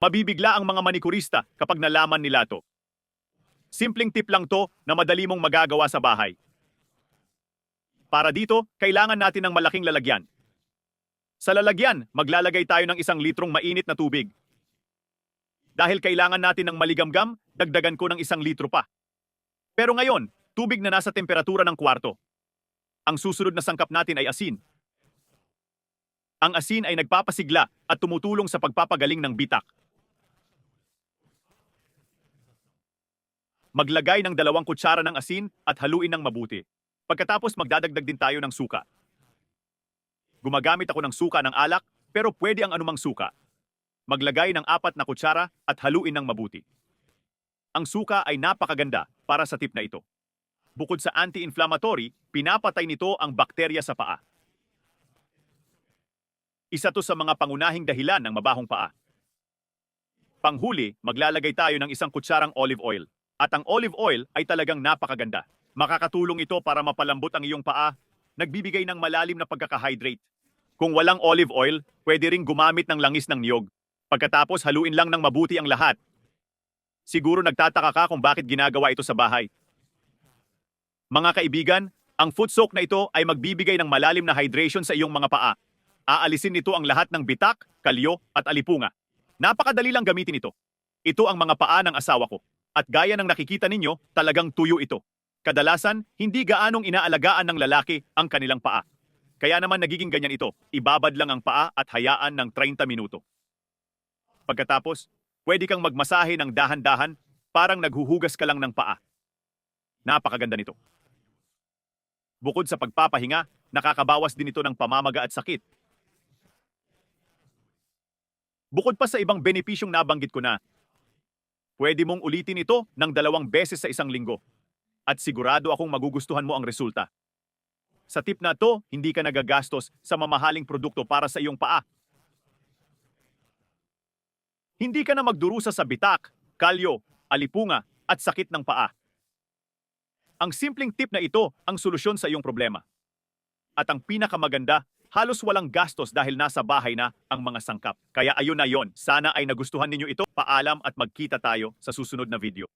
Mabibigla ang mga manikurista kapag nalaman nila to. Simpleng tip lang to na madali mong magagawa sa bahay. Para dito, kailangan natin ng malaking lalagyan. Sa lalagyan, maglalagay tayo ng isang litrong mainit na tubig. Dahil kailangan natin ng maligamgam, dagdagan ko ng isang litro pa. Pero ngayon, tubig na nasa temperatura ng kwarto. Ang susunod na sangkap natin ay asin. Ang asin ay nagpapasigla at tumutulong sa pagpapagaling ng bitak. Maglagay ng dalawang kutsara ng asin at haluin ng mabuti. Pagkatapos magdadagdag din tayo ng suka. Gumagamit ako ng suka ng alak, pero pwede ang anumang suka. Maglagay ng apat na kutsara at haluin ng mabuti. Ang suka ay napakaganda para sa tip na ito. Bukod sa anti-inflammatory, pinapatay nito ang bakterya sa paa. Isa to sa mga pangunahing dahilan ng mabahong paa. Panghuli, maglalagay tayo ng isang kutsarang olive oil. At ang olive oil ay talagang napakaganda. Makakatulong ito para mapalambot ang iyong paa, nagbibigay ng malalim na pagkakahydrate. Kung walang olive oil, pwede ring gumamit ng langis ng niyog. Pagkatapos haluin lang ng mabuti ang lahat. Siguro nagtataka ka kung bakit ginagawa ito sa bahay. Mga kaibigan, ang foot soak na ito ay magbibigay ng malalim na hydration sa iyong mga paa. Aalisin nito ang lahat ng bitak, kalyo at alipunga. Napakadali lang gamitin ito. Ito ang mga paa ng asawa ko. At gaya ng nakikita ninyo, talagang tuyo ito. Kadalasan, hindi gaanong inaalagaan ng lalaki ang kanilang paa. Kaya naman nagiging ganyan ito. Ibabad lang ang paa at hayaan ng 30 minuto. Pagkatapos, pwede kang magmasahe ng dahan-dahan parang naghuhugas ka lang ng paa. Napakaganda nito. Bukod sa pagpapahinga, nakakabawas din ito ng pamamaga at sakit. Bukod pa sa ibang benepisyong nabanggit ko na, pwede mong ulitin ito ng dalawang beses sa isang linggo. At sigurado akong magugustuhan mo ang resulta. Sa tip na to, hindi ka nagagastos sa mamahaling produkto para sa iyong paa. Hindi ka na magdurusa sa bitak, kalyo, alipunga at sakit ng paa. Ang simpleng tip na ito ang solusyon sa iyong problema. At ang pinakamaganda, halos walang gastos dahil nasa bahay na ang mga sangkap. Kaya ayun na yon. Sana ay nagustuhan ninyo ito. Paalam at magkita tayo sa susunod na video.